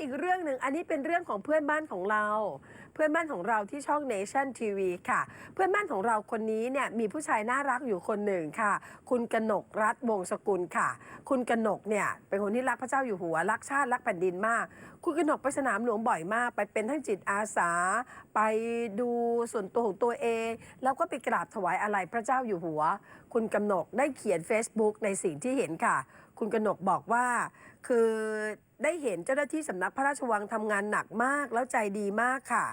อีกเรื่องหนึ่งอันนี้เป็นเรื่องของเพื่อนบ้านของเรา เพื่อนบ้านของเราที่ช่อง Nation TV ค่ะ เพื่อนบ้านของเราคนนี้เนี่ยมีผู้ชายน่ารักอยู่คนหนึ่งค่ะ คุณกนกรัฐวงศ์สกุลค่ะ คุณกนกเนี่ยเป็นคนที่รักพระเจ้าอยู่หัวรักชาติรักแผ่นดินมาก คุณกนกไปสนามหลวงบ่อยมาก ไปเป็นทั้งจิตอาสา ไปดูส่วนตัวของตัวเอง แล้วก็ไปกราบถวายอะไรพระเจ้าอยู่หัว คุณกนกได้เขียน Facebook ในสิ่งที่เห็นค่ะ คุณกนกบอกว่า คือได้เห็นเจ้าหน้าที่สำนักพระราชวังทำงานหนักมากแล้วใจดีมากค่ะ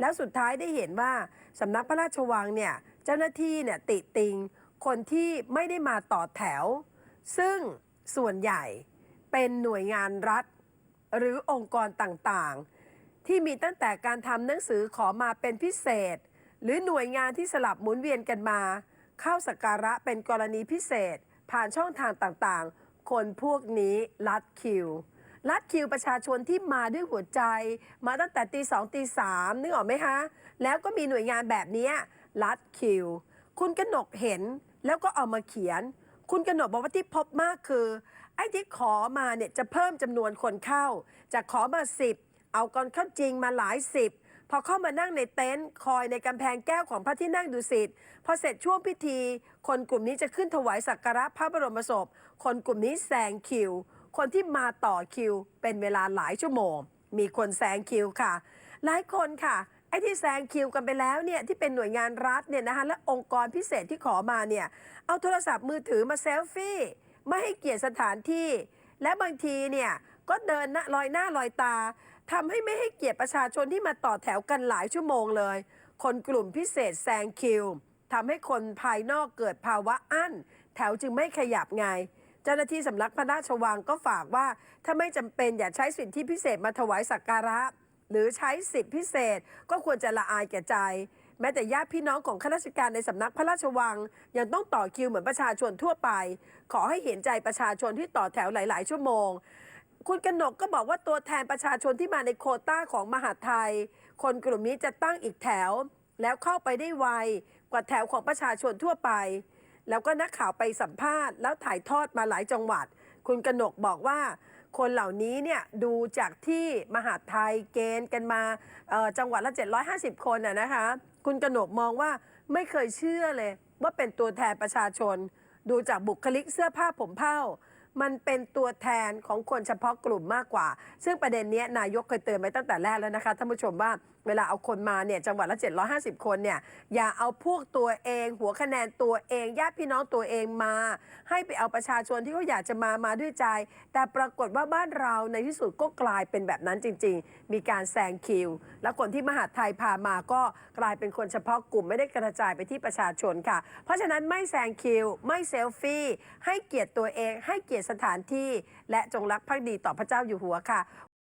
แล้วสุดท้ายได้เห็นว่าสำนักพระราชวังเนี่ยเจ้าหน้าที่เนี่ยติติง คนที่ไม่ได้มาต่อแถว ซึ่งส่วนใหญ่เป็นหน่วยงานรัฐ หรือองค์กรต่างๆ ที่มีตั้งแต่การทำหนังสือขอมาเป็นพิเศษ หรือหน่วยงานที่สลับหมุนเวียนกันมา เข้าสักการะเป็นกรณีพิเศษ ผ่านช่องทางต่างๆ คนพวกนี้ลัดคิว ลัดคิวประชาชนที่มาด้วยหัวใจ มาตั้งแต่ตีสองตีสามนึกออกไหมคะ แล้วก็มีหน่วยงานแบบนี้ลัดคิว คุณกนกเห็นแล้วก็เอามาเขียน คุณกนกบอกว่าที่พบมากคือ ไอ้ที่ขอมาเนี่ยจะเพิ่มจำนวนคนเข้าจากขอมาสิบเอาก่อนเข้าจริงมาหลายสิบ พอเข้ามานั่งในเต็นท์คอยในกำแพงแก้วของพระที่นั่งดุสิตพอเสร็จช่วงพิธี คนกลุ่มนี้จะขึ้นถวายสักการะพระบรมศพ คนกลุ่มนี้แซงคิว คนที่มาต่อคิว เป็นเวลาหลายชั่วโมง มีคนแซงคิวค่ะ หลายคนค่ะไอ้ที่แซงคิวกันไปแล้วเนี่ยที่เป็นหน่วยงานรัฐเนี่ยนะคะและองค์กรพิเศษที่ขอมาเนี่ยเอาโทรศัพท์มือถือมาเซลฟี่ไม่ให้เกียรติสถานที่ และบางทีเนี่ยก็เดินหน้าลอยหน้าลอยตา ทำให้ไม่ให้เกียรติประชาชนที่มาต่อแถวกันหลายชั่วโมงเลย คนกลุ่มพิเศษแซงคิวทำให้คนภายนอกเกิดภาวะอั้น แถวจึงไม่ขยับไง เจ้าหน้าที่สำนักพระราชวังก็ฝากว่า ถ้าไม่จำเป็นอย่าใช้สิทธิพิเศษมาถวายสักการะ หรือใช้สิทธิพิเศษก็ควรจะละอายแก่ใจ แม้แต่ญาติพี่น้องของข้าราชการในสำนักพระราชวัง ยังต้องต่อคิวเหมือนประชาชนทั่วไป ขอให้เห็นใจประชาชนที่ต่อแถวหลาย ๆ ชั่วโมง คุณกนกก็บอกว่าตัวแทนประชาชนที่มาในโคต้าของมหาไทย คนกลุ่มนี้จะตั้งอีกแถว แล้วเข้าไปได้ไวกว่าแถวของประชาชนทั่วไป แล้วก็นักข่าวไปสัมภาษณ์แล้วถ่ายทอดมาหลายจังหวัด คุณกนกบอกว่า คนเหล่านี้เนี่ยดูจากที่มหาไทยเกณฑ์กันมาจังหวัดละ 750 คนน่ะนะคะ คุณกนกมองว่าไม่เคยเชื่อเลย ว่าเป็นตัวแทนประชาชน ดูจากบุคลิกเสื้อผ้าผมเผ้า มันเป็นตัวแทนของคนเฉพาะกลุ่มมากกว่า ซึ่งประเด็นนี้นายกเคยเตือนไว้ตั้งแต่แรกแล้วนะคะท่านผู้ชมว่า เวลาเอาคนมาเนี่ยจังหวัดละ 750 คนเนี่ยอย่าเอาพวกตัวเอง หัวคะแนนตัวเองญาติพี่น้องตัวเองมา ให้ไปเอาประชาชนที่เขาอยากจะมามาด้วยใจ แต่ปรากฏว่าบ้านเราในที่สุดก็กลายเป็นแบบนั้นจริง ๆ มีการแซงคิว แล้วคนที่มหาไทยพามาก็กลายเป็นคนเฉพาะกลุ่มไม่ได้กระจายไปที่ประชาชนค่ะ เพราะฉะนั้นไม่แซงคิว ไม่เซลฟี่ให้เกียรติตัวเอง ให้เกียรติสถานที่ และจงรักภักดีต่อพระเจ้าอยู่หัวค่ะ